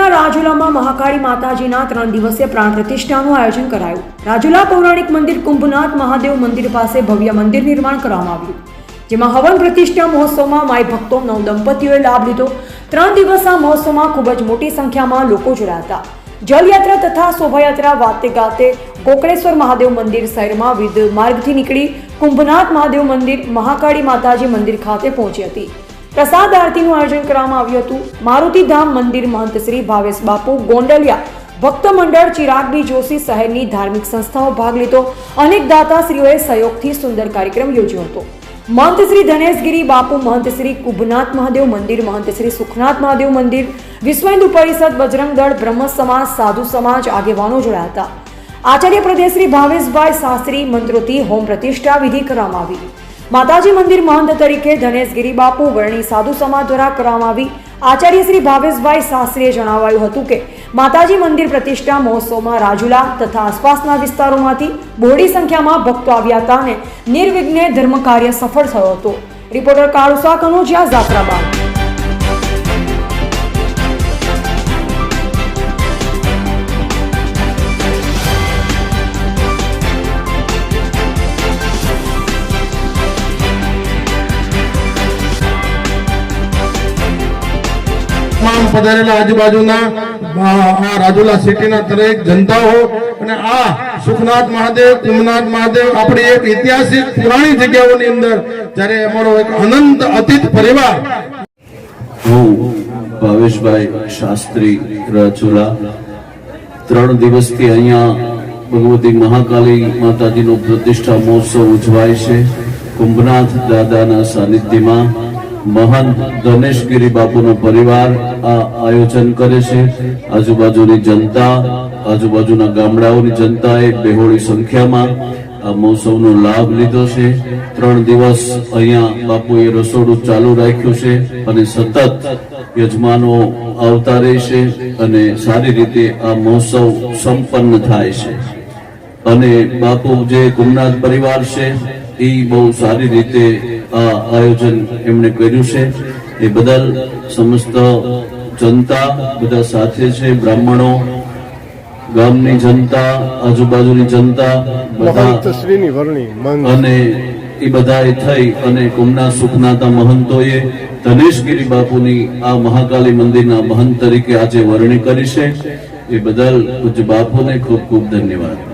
શહેરના રાજુલામાં મહાકાળી માતાજીના ત્રણ દિવસીય પ્રાણ પ્રતિષ્ઠાનું આયોજન કરાયું. રાજુલા પૌરાણિક મંદિર કુંભનાથ મહાદેવ મંદિર પાસે ભવ્ય મંદિર નિર્માણ કરવામાં આવ્યું. જેમાં હવન પ્રતિષ્ઠા મહોત્સવમાં માય ભક્તો નવ દંપતીઓએ લાભ લીધો. ત્રણ દિવસના મહોત્સવમાં ખૂબ જ મોટી સંખ્યામાં લોકો જોડાયા હતા. જલયાત્રા તથા શોભાયાત્રા વાતે ગાતે કોકળેશ્વર મહાદેવ મંદિર શહેરમાં વિવિધ માર્ગથી નીકળી કુંભનાથ મહાદેવ મંદિર મહાકાળી માતાજી મંદિર ખાતે પહોંચી હતી. પ્રસાદ આરતીનું આયોજન કરવામાં આવ્યું હતું. મારુતિધામ મંદિર મહંત શ્રી ભાવેશ બાપુ ગોંડલિયા ભક્ત મંડળ ચિરાગડી જોશી શહેરની ધાર્મિક સંસ્થાઓ ભાગ લીધો. અનેક દાતાશ્રીઓએ સહયોગથી સુંદર કાર્યક્રમ યોજ્યો હતો. મહંત શ્રી ધનેશગીરી બાપુ મહંત શ્રી કુભનાથ મહાદેવ મંદિર, મહંત શ્રી સુખનાથ મહાદેવ મંદિર વિશ્વ પરિષદ, બજરંગ દળ, બ્રહ્મ સમાજ, સાધુ સમાજ આગેવાનો જોડાયા હતા. આચાર્ય પ્રદેશ શ્રી ભાવેશભાઈ શાસ્ત્રી મંત્રોથી હોમ પ્રતિષ્ઠા વિધિ કરવામાં આવી. માતાજી મંદિર મહંત તરીકે ધનેશગીરી બાપુ વર્ણી સાધુ સમાજ દ્વારા કરવામાં આવી. આચાર્ય શ્રી ભાવેશભાઈ શાસ્ત્રીએ જણાવાયું હતું કે, માતાજી મંદિર પ્રતિષ્ઠા મહોત્સવમાં રાજુલા તથા આસપાસના વિસ્તારોમાંથી બહોળી સંખ્યામાં ભક્તો આવ્યા હતા અને નિર્વિઘ્ને ધર્મ કાર્ય સફળ થયો હતો. રિપોર્ટર કાળુસા કનોજિયા જાત્રાબાદ તમામ પધારેલા આજુબાજુના આ રાજુલા સિટીના દરેક જનતાઓ અને આ સુખનાથ મહાદેવ કુમનાથ મહાદેવ આપણી એક ઐતિહાસિક પુરાણી જગ્યાઓની અંદર જ્યારે અમારો એક અનંત અતીત પરિવાર હું ભાવેશભાઈ શાસ્ત્રી રાજુલા. ત્રણ દિવસથી અહીંયા ભગવતી મહાકાલી માતાજીનો પ્રતિષ્ઠા મહોત્સવ ઉજવાય છે. કુંભનાથ દાદાના સાનિધ્યમાં મહાન ગણેશગીરી બાપુનો પરિવાર આ આયોજન કરે છે. આજુબાજુની જનતા, આજુબાજુના ગામડાઓની જનતાએ બેહોળી સંખ્યામાં આ મહોત્સવનો લાભ લીધો છે. ત્રણ દિવસ અહીંયા બાપુએ રસોડું ચાલુ રાખ્યું છે અને સતત યજમાનો આવતા રહેશે અને સારી રીતે આ મહોત્સવ સંપન્ન થાય છે. અને બાપુ જે ગુમનાથ પરિવાર છે એ બહુ સારી રીતે આયોજન એમણે કર્યું છે. એ બદલ સમસ્ત જનતા બધા સાથે છે બ્રાહ્મણો ગામની જનતા આજુબાજુની જનતા બધા અને એ બધાએ થઈ અને કુમના સુખનાતા મહંતોએ ધનેશગીરી બાપુની આ મહાકાલી મંદિરના મહંત તરીકે આજે વરણી કરી છે. એ બદલ પૂજ્ય બાપુને ખૂબ ખૂબ ધન્યવાદ.